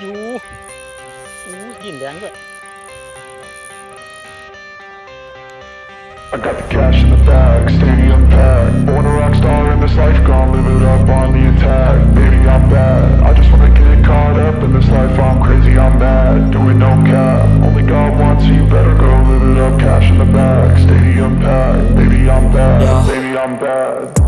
อยู่อู้ยินแรงด้วย I got the cash in the bag, stadium packed. Born a rock star in this life, gonna live it up on the attack. Baby, I'm bad. I just wanna get caught up in this life. I'm crazy, I'm mad. Doing no cap. Only God wants you better go live it up. Cash in the bag, stadium packed. Baby, I'm bad. Yeah. Baby, I'm bad.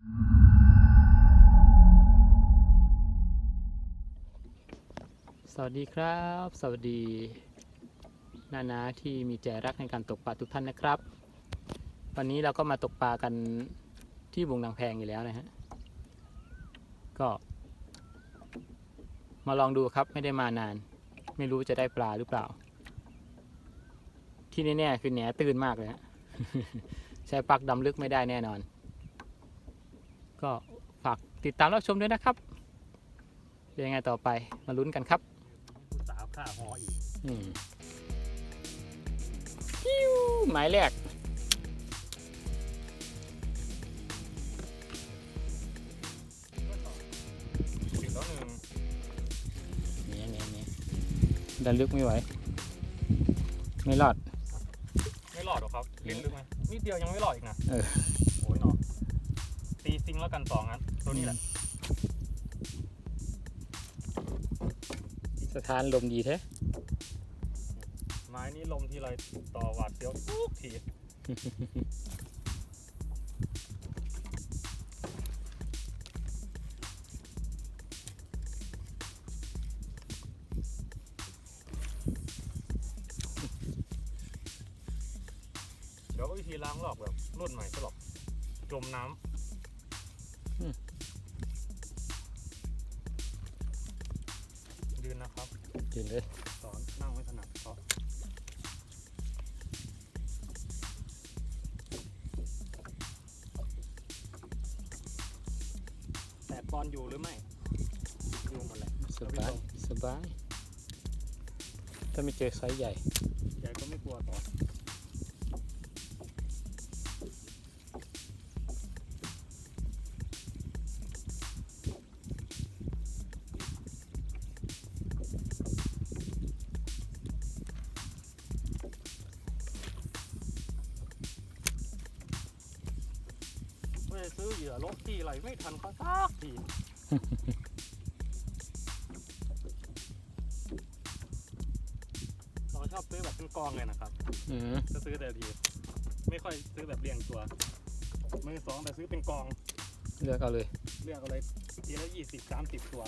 สวัสดีครับ สวัสดี นานาที่มีใจรักในการตกปลาทุกท่านนะครับ วันนี้เราก็มาตกปลากันที่บุงนางแพงอยู่แล้วนะฮะก็ มาลองดูครับไม่ได้มานาน ไม่รู้จะได้ปลาหรือเปล่า ที่แน่ๆคือแหนตื่นมากเลยฮะใช้ปลักดำลึกไม่ได้แน่นอน ก็ฝากติดตามรับชมด้วยนะครับเป็นยังไงต่อไปมาลุ้นกันครับ สาวข่าหออีกอืมปิ้วหมายแรก ถึงแล้วหนึ่งเนี่ยเนี่ยเนี่ยดันลึกไม่ไหว ไม่รอด ไม่หลอดหรอกครับลิ้นลึกไหมนิดเดียวยังไม่หลอดอีกนะเออ โอ้ยหนอตีซิงแล้วกันสองอันตัวนี้แหละ สถานลมดีแท้ ไม้นี้ลมทีไรต่อหวาดเสียวทุกที เดี๋ยววิธีล้างหลอกแบบรุ่นใหม่สลบจมน้ำ ยืนนะครับกินเลยสอนนั่งไม่ถนัดเพราะแต่บอลอยู่หรือไม่ อยู่หมดแหละสบาย สบาย ถ้าไม่เจอไซส์ใหญ่ ซื้อเหยื่อลกที่อะไรไม่ทันเขาสักทีเราชอบซื้อแบบเป็นกองเลยนะครับอืมจะซื้อแต่ทีไม่ค่อยซื้อแบบเรียงตัวมือสองแต่ซื้อเป็นกอง เลือกเอาเลย เลือกเอาเลยทีละยี่สิบสามสิบตัว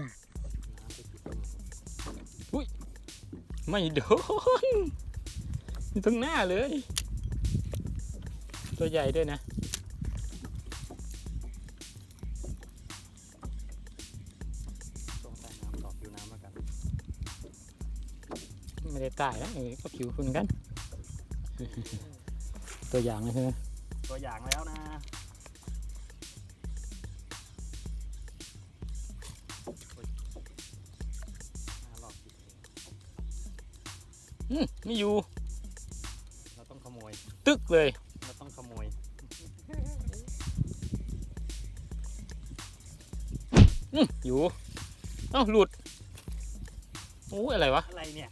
น้ำจะจุดลงไม่โดนอยู่ตรงหน้าเลย ตัวใหญ่ด้วยนะตรงใต้น้ำต่อผิวน้ำแล้วกันไม่ได้ตายนะเออก็ผิวคุณกัน ตัวอย่างนะใช่ไหมตัวอย่างแล้วนะ ไม่อยู่ เราต้องขโมย ตึกเลย เราต้องขโมยอืมอยู่ เอ้า หลุดโอ้ยอะไรวะ อะไรเนี่ย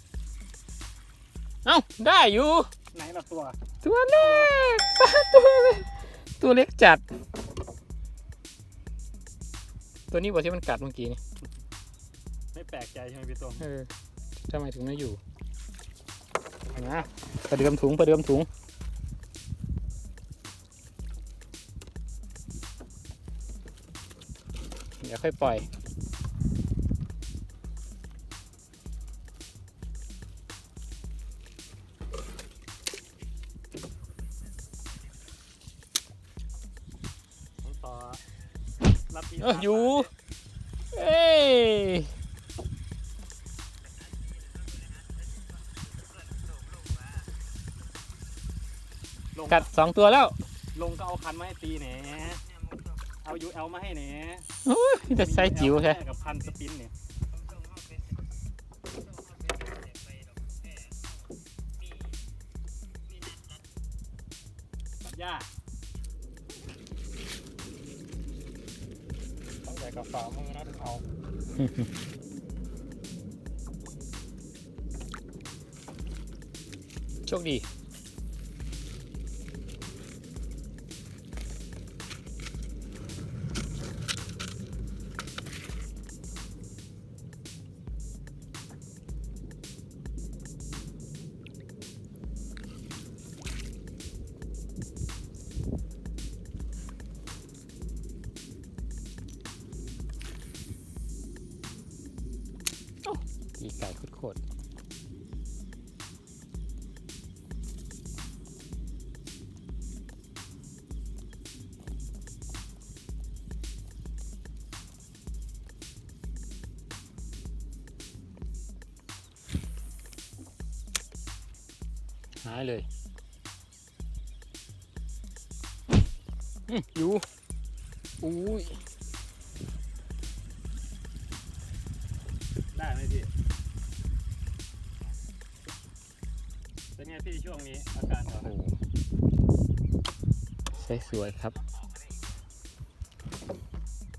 เอ้า ได้อยู่ ไหนละตัว ตัวเล็กตัวเล็กตัวเล็กจัด ตัวนี้บอกที่มันกัดเมื่อกี้นี่ ไม่แปลกใจใช่ไหมพี่ตรงเออทำไมถึงไม่อยู่ นะประเดิมถุงประเดิมถุงเดี๋ยวค่อยปล่อยต่อรับปีเอออยู่ เอ้ กัดสองตัวแล้วลงก็เอาคันมาให้ตีแหนเอายูเอลมาให้แหนโอ้ยนี่แต่ไซส์จิ๋วใช่กับพันสปินเนี่ยตัดหญ้าต้องใส่กับฝ่ามือนะถึงเอาโชคดี อีไก่โคตรๆหายเลยอยู่ อุ้ย นี้อาการเหรอโอ้โหใช้สวยครับ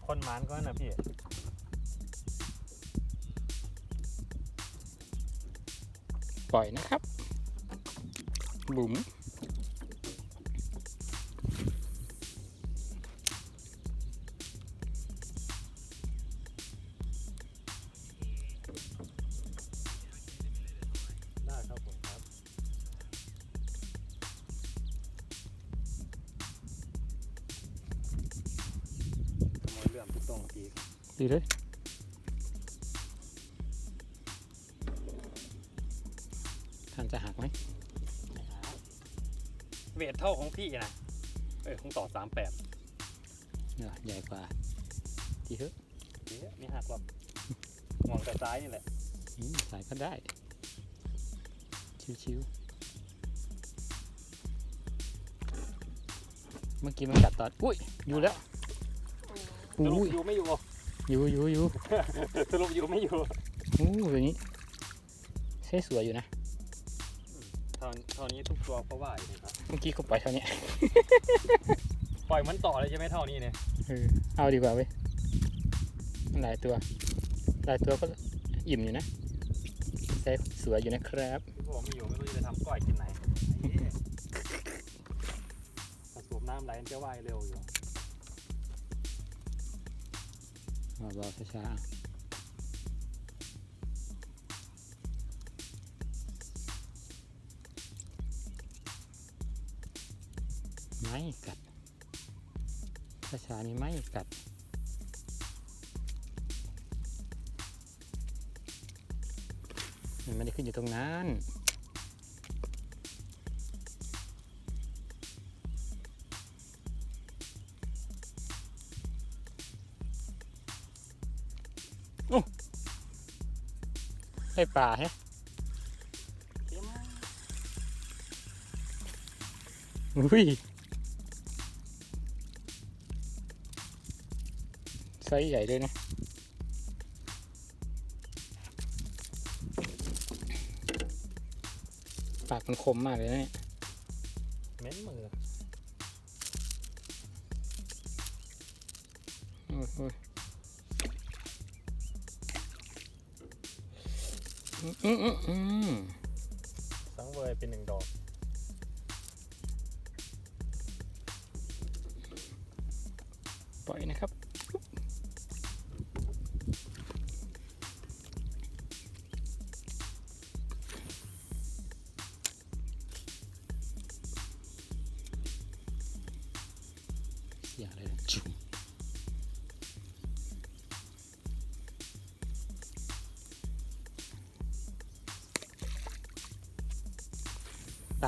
คนหมานก็นะพี่ปล่อยนะครับบุ๋ม องทุกตรงทีดีเลยท่านจะหักไหมเวทเท่าของพี่นะเออคงต่อสามแปดเนอะใหญ่กว่าดีเถอะไม่หักหรอกมองแต่ซ้ายนี่แหละอืมสายก็ได้ ชิวๆเมื่อกี้มันกัดตอดอุ้ยอยู่แล้ว สรุปอุ้ยอยู่ไม่อยู่อยู่อยู่อยู่สรุปอยู่ไม่อยู่อู้ตัวนี้ใช้สวยอยู่นะเท่าเท่านี้ทุกตัวเพราะว่าอยู่นะครับเมื่อกี้ก็ปล่อยเท่านี้ ปล่อยมันต่อเลยใช่ไหมเท่านี้เนี่ยเออเอาดีกว่าเว้ยมันหลายตัว หลายตัวก็อิ่มอยู่นะใช้สวยอยู่นะครับพี่บอกไม่อยู่ไม่รู้จะไปทำก้อยกินไหนไอ้เหี้ยถ้าสูบน้ำไหลมันจะว่ายเร็วอยู่ เบาๆช้าๆไม่กัดช้าๆนี่ไม่กัด มันไม่ได้ขึ้นอยู่ตรงนั้น ได้ปลาแฮะเข้มอุ้ยไซส์ใหญ่ด้วยนะปากมันคมมากเลยนะเนี่ยเหม้นมือโอ้ย สังเวยเป็นหนึ่งดอก ปล่อยนะครับ อย่างไรจุ๊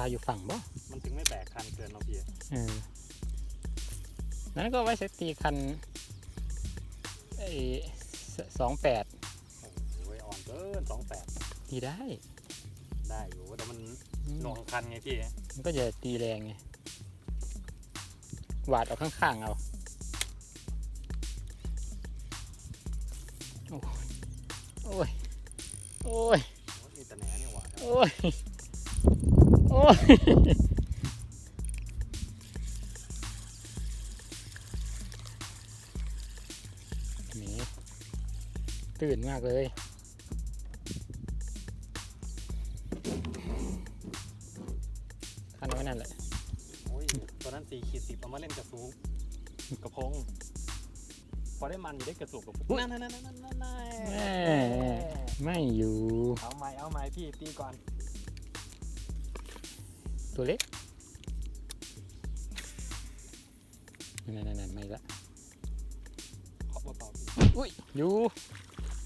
าอยู่ฝั่งบ่มันถึงไม่แบกคันเกินเนาะพี่เออนั้นก็ไว้ใช้ตีคันไอ้สองแปดโอ้ยอ่อนเกินสองแปดตีได้ ได้อยู่แต่มันอืมหน่วงคันไงพี่ มันก็จะตีแรงไงหวาดออกข้างๆเอาโอ้ย โอ้ย โอ้ยมีแต่แหนเนี่ยหว่าโอ้ย โอ้ยหมีตื่นมากเลยคันไว้นั่นแหละโอ้ยตอนนั้นสี่ขีดสิบเอามาเล่นกระสูบกระพง พอได้มันอยู่ได้กระสูบกับนั่นนั่นนั่นนั่นนั่นแม่ไม่อยู่ เอาไม้เอาไม้พี่ตีก่อน ตัวเล็กนั่นนั่นนั่นไม่ละขอบเบาๆพี่อุ้ยอยู่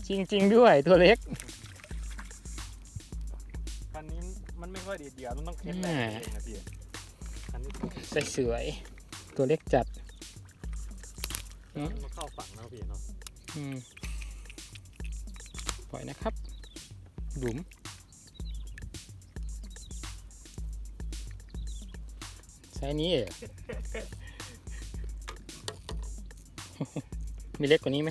จริง ๆ ด้วยตัวเล็กคันนี้มันไม่ค่อยดีดเดียวมันต้องเค้นแรงเองนะพี่คันนี้ใส่สวยๆตัวเล็กจัดมันเข้าฝั่งแล้วพี่เนาะอืมปล่อยนะครับหลุม ใช้นี้เหรอมีเล็กกว่านี้ไหม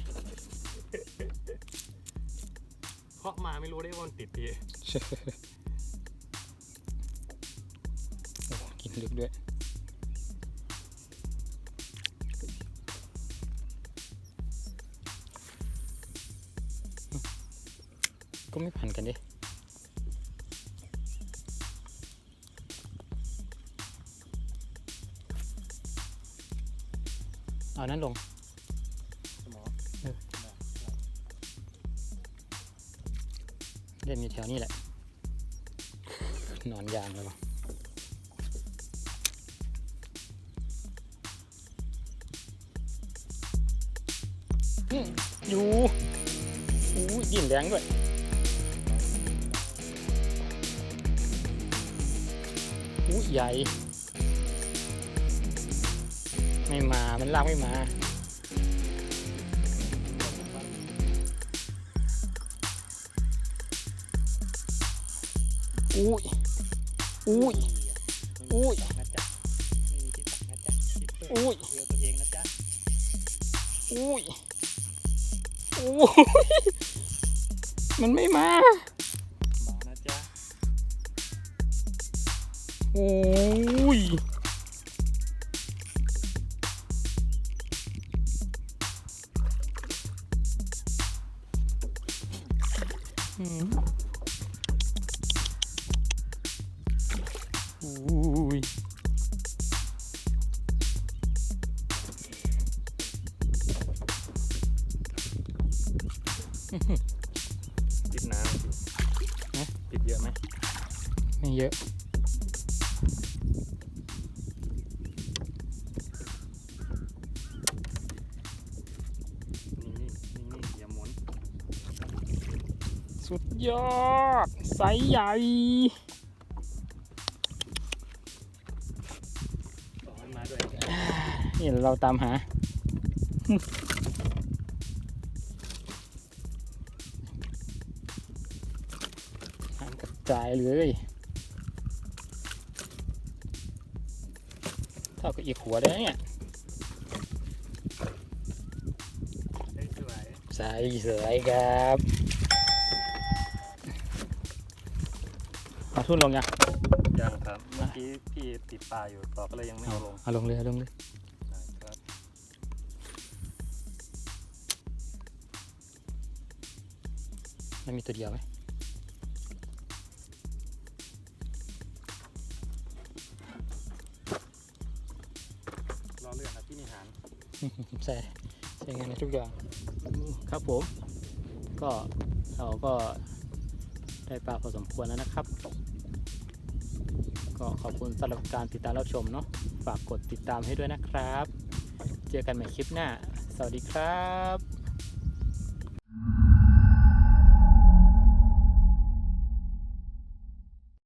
เคาะมาไม่รู้ได้ว่ามันติดพี่โอ้กินลึกด้วย ก็ไม่พันกันดิ เอานั้นลงเล่นอยู่แถวนี้แหละ นอนยางเลยวะอื้ออยู่อู้ยยินแรงด้วยอู้ใหญ่ ไม่มา มันลากไม่มา อุ้ย อุ้ย อุ้ยนะจ๊ะไม่มีที่ตักนะจ๊ะคิดเพื่ออุ้ยเรือตัวเองนะจ๊ะอุ้ย อุ้ย มันไม่มามานะจ๊ะโอ้ย อื สุดยอดไซส์ใหญ่ต่อให้มาด้วยนี่เราตามหาหางกระจายเลย เท่ากับอีกหัวเลยนะเนี่ยได้สวยใส่สวยครับ เอาทุ่นลงยังยังครับ เมื่อกี้พี่ติดปลาอยู่ต่อก็เลยยังไม่เอาลงเอาลงเลยเอาลงเลยครับมันมีตัวเดียวไหมรอเรื่องครับพี่นิหารใช่ใช้งานในทุกอย่างครับผม ก็เราก็ได้ปลาพอสมควรแล้วนะครับ ก็ขอบคุณสำหรับการติดตามรับชมเนาะฝากกดติดตามให้ด้วยนะครับ เจอกันใหม่คลิปหน้า สวัสดีครับ